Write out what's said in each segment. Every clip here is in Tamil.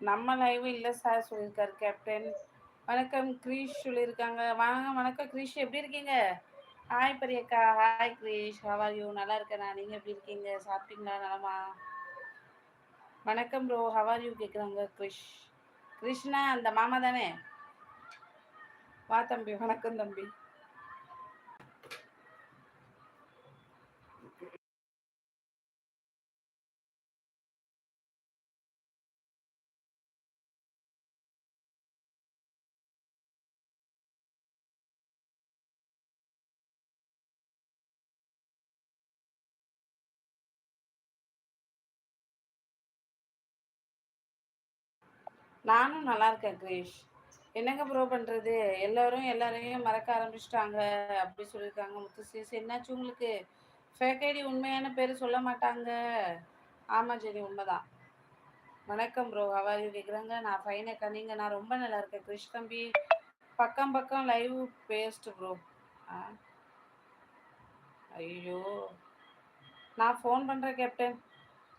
நம்ம லைவ் இல்லை சார் சொல்லியிருக்காரு கேப்டன் வணக்கம் கிரீஷ் சொல்லியிருக்காங்க. வாங்க வணக்கம் கிரீஷ். எப்படி இருக்கீங்க? Hi பெரியக்கா. Hi Girish. How are you நல்லா இருக்கேண்ணா நீங்கள் எப்படி இருக்கீங்க? சாப்பிட்டீங்களா? நலமா? வணக்கம் ப்ரோ ஹவர் யூ கேட்குறாங்க கிரிஷ். கிருஷ்ணா அந்த மாமா தானே? வா தம்பி. வணக்கம் தம்பி. நானும் நல்லா இருக்கேன் கிரீஷ். என்னங்க ப்ரோ பண்ணுறது எல்லோரும் எல்லாரையும் மறக்க ஆரம்பிச்சிட்டாங்க. அப்படி சொல்லியிருக்காங்க முத்து சீஸ் என்னாச்சு உங்களுக்கு? ஃபேக் ஐடி உண்மையான பேர் சொல்ல மாட்டாங்க. ஆமாம் சரி உண்மைதான். வணக்கம் ப்ரோ ஹவாரி கேட்குறாங்க நான் ஃபைனை நீங்கள் நான் ரொம்ப நல்லா இருக்கேன் கிரிஷ் தம்பி. பக்கம் பக்கம் லைவ் பேஸ்ட் ப்ரோ ஆ? ஐயோ. நான் ஃபோன் பண்ணுறேன் கேப்டன்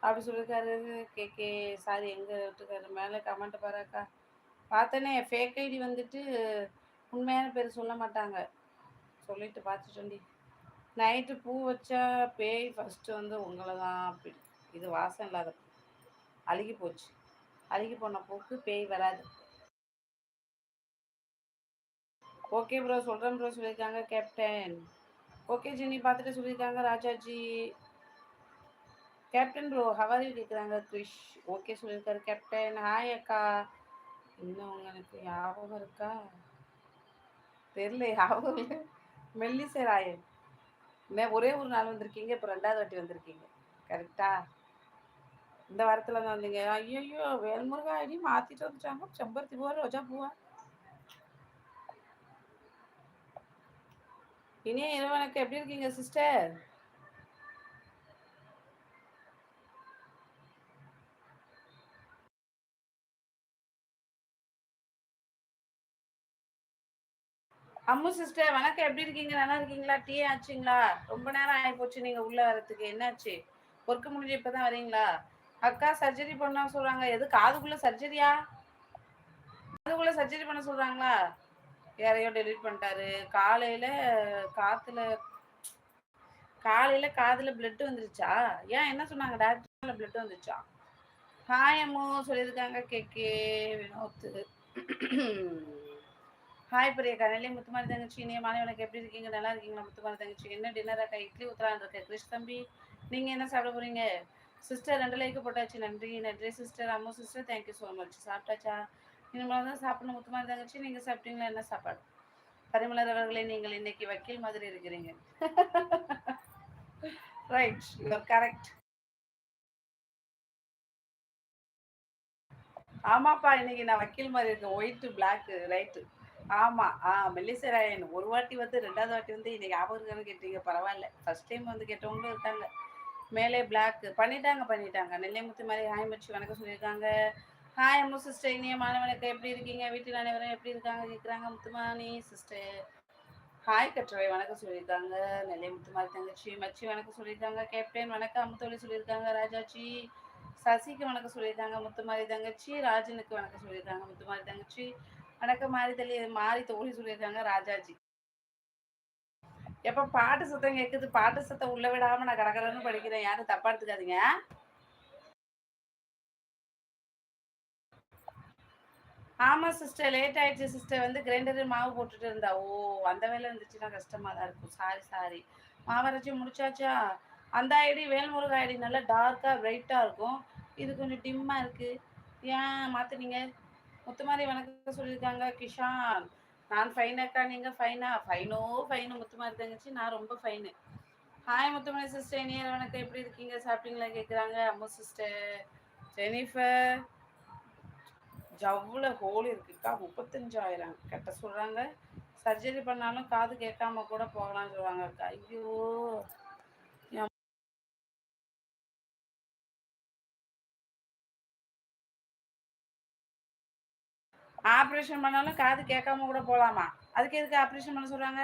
அப்படி சொல்லியிருக்காரு கே கே சாரி எங்கள் வீட்டுக்காரர் மேலே கமெண்ட் பாருக்கா பார்த்தனே ஃபேக் ஐடி வந்துட்டு உண்மையான பேர் சொல்ல மாட்டாங்க. சொல்லிட்டு பார்த்துட்டோண்டி நைட்டு பூ வச்சா பேய் ஃபஸ்ட்டு வந்து உங்களை தான் அப்படி. இது வாசம் இல்லாத அழுகி போச்சு. அழுகி போன பூக்கு பேய் வராது. ஓகே ப்ரோ சொல்கிறேன் ப்ரோ சொல்லியிருக்காங்க கேப்டன் ஓகே ஜெனி பார்த்துட்டு சொல்லியிருக்காங்க ராஜாஜி. கேப்டன் ப்ரோ ஹவரி கேட்குறாங்க கிரிஷ் ஓகே சொல்லியிருக்காரு கேப்டன். ஹாய் அக்கா. இன்னும் உங்களுக்கு ஞாபகம் இருக்கா? தெரியல ஞாபகம் இல்லை. மெல்லிசை ராயன். ஒரே ஒரு நாள் வந்திருக்கீங்க இப்போ ரெண்டாவது வாட்டி வந்திருக்கீங்க. கரெக்டா? இந்த வாரத்தில் தான் வந்தீங்க. ஐயோ வேல்முருகா ஐடி மாற்றிட்டு வந்துட்டாங்க. செம்பருத்தி பூவா ரோஜா பூவா? இனிய இரவனுக்கு எப்படி இருக்கீங்க சிஸ்டர் அம்மு சிஸ்டர் வணக்கம். எப்படி இருக்கீங்க? நல்லா இருக்கீங்களா? டீ ஆச்சுங்களா? ரொம்ப நேரம் ஆகி போச்சு நீங்க உள்ள வரதுக்கு. என்னாச்சு? ஒர்க்கு முடிஞ்சு இப்பதான் வரீங்களா? அக்கா சர்ஜரி பண்ண சொல்றாங்க. எது காதுக்குள்ள சர்ஜரியா காதுக்குள்ள சர்ஜரி பண்ண சொல்றாங்களா? யாரையோ டெலிட் பண்ணிட்டாரு. காலையில காத்துல காலையில காதுல பிளட் வந்துருச்சா? ஏன் என்ன சொன்னாங்க? டாக்டர்ல பிளட் வந்துருச்சா? ஹாய் சொல்லியிருக்காங்க. K K Vinoth. Hi Priya Nellai Muthumari தங்கச்சி இனிய மாலை உனக்கு எப்படி இருக்கீங்க? நல்லா இருக்கீங்களா? முத்துமாரி தங்கச்சி. என்ன டின்னராக்கா இட்லி ஊத்தலான் இருக்க. கிருஷ் தம்பி நீங்கள் என்ன சாப்பிட போறீங்க? சிஸ்டர் ரெண்டு லைக்கு போட்டாச்சு. நன்றி நன்றி சிஸ்டர் அம்மா சிஸ்டர் தேங்க்யூ ஸோ மச் சாப்பிட்டாச்சா? இனிமேல் தான் சாப்பிடணும் முத்துமாரி தங்கச்சி. நீங்கள் சாப்பிட்டீங்களா? என்ன சாப்பாடு? பரிமலர் அவர்களே நீங்கள் இன்னைக்கு வக்கீல் மாதிரி இருக்கிறீங்க. ரைட் யூஆர் கரெக்ட் ஆமாப்பா இன்னைக்கு நான் வக்கீல் மாதிரி இருக்கேன். ஒயிட்டு பிளாக்கு ரைட்டு ஆமா ஆ மெல்லிசராயன். ஒரு வாட்டி வந்து ரெண்டாவது வாட்டி வந்து இன்னைக்கு ஞாபகம் கேட்டீங்க. பரவாயில்ல. ஃபர்ஸ்ட் டைம் வந்து கேட்டவங்களும் இருக்காங்க. மேலே பிளாக் பண்ணிட்டாங்க பண்ணிட்டாங்க. நெல்லைமுத்து மாதிரி ஹாய் மச்சி. வணக்கம் சொல்லியிருக்காங்க. ஹாய் அம்மு சிஸ்டர் இனிய மாணவனுக்கு எப்படி இருக்கீங்க? வீட்டில் அனைவரும் எப்படி இருக்காங்க? கேட்குறாங்க முத்துமானி சிஸ்டர் ஹாய் கற்றவை வணக்கம் சொல்லியிருக்காங்க. நெல்லை முத்துமாரி தங்கச்சி. மச்சி வணக்கம் சொல்லியிருக்காங்க. கேப்டன் வணக்கம். அம்முத்தோழி சொல்லியிருக்காங்க. ராஜாச்சி சசிக்கு வணக்கம் சொல்லியிருக்காங்க. முத்துமாரி தங்கச்சி. ராஜனுக்கு வணக்கம் சொல்லியிருக்காங்க. முத்துமாரி தங்கச்சி. வணக்கம் மாறி தள்ளி மாறி தோழி சொல்லியிருக்காங்க ராஜாஜி. எப்ப பாட்டு சத்தம் கேட்குது பாட்டு சத்தம் உள்ள விடாம நான் கடற்கரன்னு படிக்கிறேன். யாரும் தப்பா எடுத்துக்காதீங்க. ஆமா சிஸ்டர் லேட் ஆயிடுச்சு சிஸ்டர் வந்து கிரைண்டர் மாவு போட்டுட்டு இருந்தா. ஓ அந்த வேலை இருந்துச்சுன்னா கஷ்டமா தான் இருக்கும். சாரி சாரி மாவரைச்சி முடிச்சாச்சா? அந்த ஐடி வேல்முருகா ஐடி நல்லா டார்க்கா பிரைட்டா இருக்கும். இது கொஞ்சம் டிம்மா இருக்கு. ஏன் மாற்றுனீங்க முத்துமாரி வணக்கம் சொல்லியிருக்காங்க. கிஷான் நான் ஃபைனாக்கா நீங்கள் ஃபைனா ஃபைனோ ஃபைனு முத்துமாரி தங்கச்சி நான் ரொம்ப ஃபைனு ஹாய் முத்துமாரி சிஸ்டர் நீர் வணக்கம். எப்படி இருக்கீங்க? சாப்பிட்டீங்களா? கேட்குறாங்க அம்மு சிஸ்டர் ஜெனிஃபர் ஜவ்வில் ஹோல் இருக்குக்கா. முப்பத்தஞ்சாயிரம் கட்ட சொல்கிறாங்க சர்ஜரி பண்ணாலும் காது கேட்காம கூட போகலாம்னு சொல்கிறாங்க அக்கா. ஐயோ. ஆப்ரேஷன் பண்ணாலும் காது கேட்காம கூட போகலாமா அதுக்கு எதுக்கு ஆப்ரேஷன் பண்ண சொல்கிறாங்க